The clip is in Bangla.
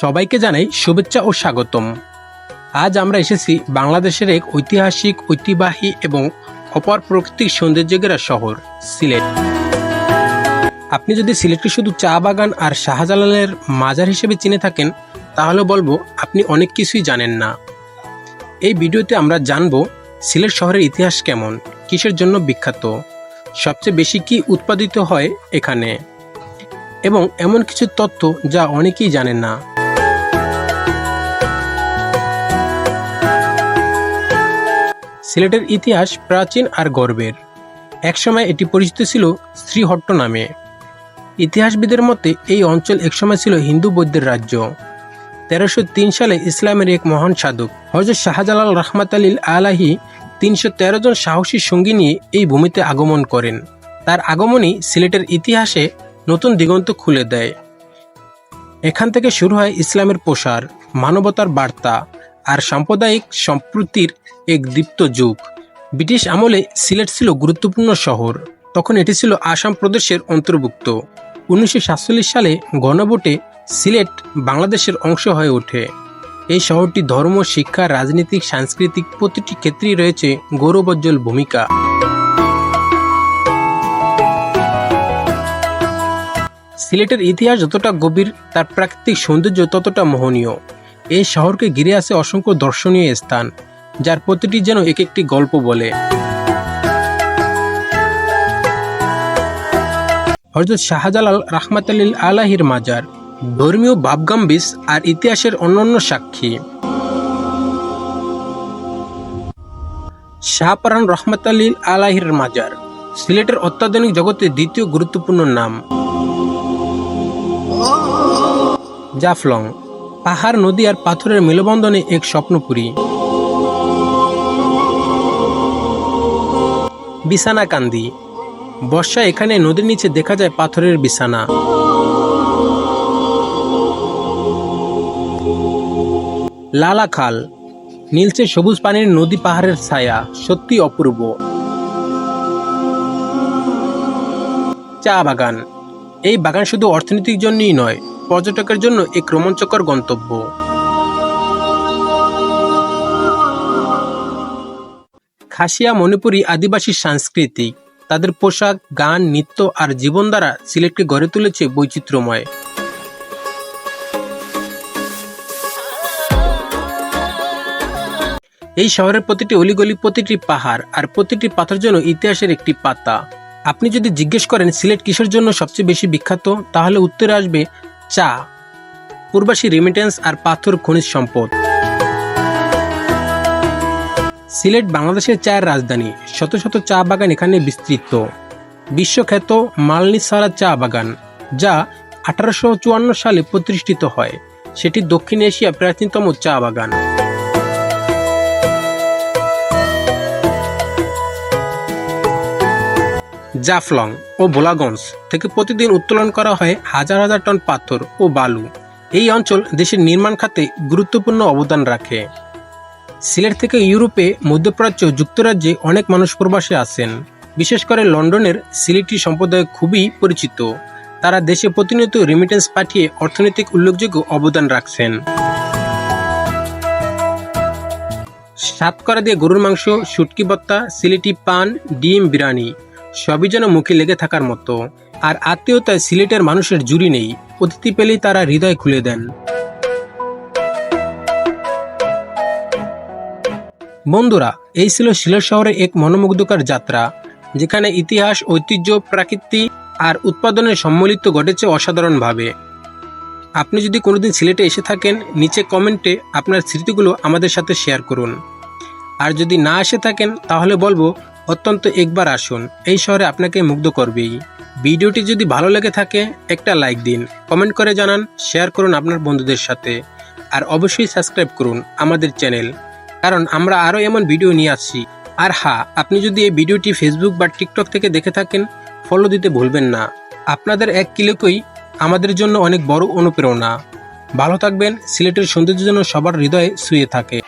সবাইকে জানাই শুভেচ্ছা ও স্বাগতম। আজ আমরা এসেছি বাংলাদেশের এক ঐতিহাসিক, ঐতিহ্যবাহী এবং অপর প্রাকৃতিক সৌন্দর্যেরা শহর, সিলেট। আপনি যদি সিলেটকে শুধু চা বাগান আর শাহজালালের মাজার হিসেবে চিনে থাকেন, তাহলে বলব আপনি অনেক কিছুই জানেন না। এই ভিডিওতে আমরা জানব সিলেট শহরের ইতিহাস কেমন, কিসের জন্য বিখ্যাত, সবচেয়ে বেশি কি উৎপাদিত হয় এখানে, এবং এমন কিছু তথ্য যা অনেকেই জানেন না। সিলেটের ইতিহাস প্রাচীন আর গর্বের। একসময় এটি পরিচিত ছিল শ্রীহট্ট নামে। ইতিহাসবিদের মতে এই অঞ্চল একসময় ছিল হিন্দু বৌদ্ধের রাজ্য। তেরোশো তিন সালে ইসলামের এক মহান সাধক হজরত শাহজালাল রহমাত আলীল আলাহি তিনশো তেরো জন সাহসী সঙ্গী নিয়ে এই ভূমিতে আগমন করেন। তার আগমনই সিলেটের ইতিহাসে নতুন দিগন্ত খুলে দেয়। এখান থেকে শুরু হয় ইসলামের প্রসার, মানবতার বার্তা আর সাম্প্রদায়িক সম্প্রীতির এক দীপ্ত যুগ। ব্রিটিশ আমলে সিলেট ছিল গুরুত্বপূর্ণ শহর। তখন এটি ছিল আসাম প্রদেশের অন্তর্ভুক্ত। উনিশশো সাতচল্লিশ সালে গণভোটে সিলেট বাংলাদেশের অংশ হয়ে ওঠে। এই শহরটি ধর্ম, শিক্ষা, রাজনৈতিক, সাংস্কৃতিক প্রতিটি ক্ষেত্রেই রয়েছে গৌরবোজ্জ্বল ভূমিকা। সিলেটের ইতিহাস যতটা গভীর, তার প্রাকৃতিক সৌন্দর্য ততটা মোহনীয়। এই শহরকে ঘিরে আছে অসংখ্য দর্শনীয় স্থান। যার প্রতিটি যেন এক একটি গল্প বলে। হজরত শাহজালাল রাহমাত আলাহির মাজার, ধর্মীয় বাবগাম্বিস আর ইতিহাসের অন্যান্য সাক্ষী। শাহপারান রহমত আলীল আলাহির মাজার, সিলেটের অত্যাধুনিক জগতে দ্বিতীয় গুরুত্বপূর্ণ নাম। জাফলং, পাহাড়, নদী আর পাথরের মেলবন্ধনে এক স্বপ্নপুরী। বিছানাকান্দি বর্ষা এখানে নদীর নিচে দেখা যায় পাথরের বিছানা। লালা খাল, নীলচে সবুজ পানির নদী পাহাড়ের ছায়া, সত্যি অপূর্ব। চা বাগান, এই বাগান শুধু অর্থনৈতিক জন্যই নয়, পর্যটকের জন্য এক রোমাঞ্চকর গন্তব্য। খাসিয়া মণিপুরী আদিবাসী সাংস্কৃতিক তাদের পোশাক, গান, নৃত্য আর জীবন দ্বারা সিলেটকে গড়ে তুলেছে বৈচিত্র্যময়। এই শহরের প্রতিটি অলিগলি, প্রতিটি পাহাড় আর প্রতিটি পাথর জন্য ইতিহাসের একটি পাতা। আপনি যদি জিজ্ঞেস করেন সিলেট কিসের জন্য সবচেয়ে বেশি বিখ্যাত, তাহলে উত্তরে আসবে চা, পূর্বাসী রেমিটেন্স আর পাথর খনিজ সম্পদ। সিলেট বাংলাদেশের চায়ের রাজধানী। শত শত চা বাগান এখানে বিস্তৃত। বিশ্বখ্যাত মালনিসারা চা বাগান, যা আঠারোশো চুয়ান্ন সালে প্রতিষ্ঠিত হয়। সেটি দক্ষিণ এশিয়া প্রাচীনতম চা বাগান। জাফলং ও ভোলাগঞ্জ থেকে প্রতিদিন উত্তোলন করা হয় হাজার হাজার টন পাথর ও বালু। এই অঞ্চল দেশের নির্মাণ খাতে গুরুত্বপূর্ণ অবদান রাখে। সিলেট থেকে ইউরোপে মধ্যপ্রাচ্য যুক্তরাজ্যে অনেক মানুষ প্রবাসে আসেন বিশেষ করে লন্ডনের সিলেটি সম্প্রদায় খুবই পরিচিত। তারা দেশে প্রতিনিয়ত রেমিটেন্স পাঠিয়ে অর্থনৈতিক উল্লেখযোগ্য অবদান রাখছেন। সাতকরা দিয়ে গরুর মাংস, শুটকি বত্তা সিলেটি পান, ডিম, বিরিয়ানি সবই যেন মুখে লেগে থাকার মতো। আর আত্মীয়তায় সিলেটের মানুষের জুড়ি নেই। অতিথি পেলেই তারা হৃদয় খুলে দেন। বন্ধুরা, এই ছিল সিলেট শহরে এক মনোমুগ্ধকর যাত্রা, যেখানে ইতিহাস, ঐতিহ্য প্রাকৃতিক আর উৎপাদনের সম্মিলিত ঘটেছে অসাধারণভাবে। আপনি যদি কোনোদিন সিলেটে এসে থাকেন, নিচে কমেন্টে আপনার স্মৃতিগুলো আমাদের সাথে শেয়ার করুন। আর যদি না এসে থাকেন, তাহলে বলব, অত্যন্ত একবার আসুন। এই শহরে আপনাকে মুগ্ধ করবেই। ভিডিওটি যদি ভালো লেগে থাকে, একটা লাইক দিন, কমেন্ট করে জানান, শেয়ার করুন আপনার বন্ধুদের সাথে। আর অবশ্যই সাবস্ক্রাইব করুন আমাদের চ্যানেল। কারণ আমরা আরও এমন ভিডিও নিয়ে আসছি। আর হা, আপনি যদি এই ভিডিওটি ফেসবুক বা টিকটক থেকে দেখে থাকেন ফলো দিতে ভুলবেন না। আপনাদের এক কিলোকেই আমাদের জন্য অনেক বড় অনুপ্রেরণা। ভালো থাকবেন, সিলেটের সৌন্দর্য জন্য সবার হৃদয়ে শুয়ে থাকে।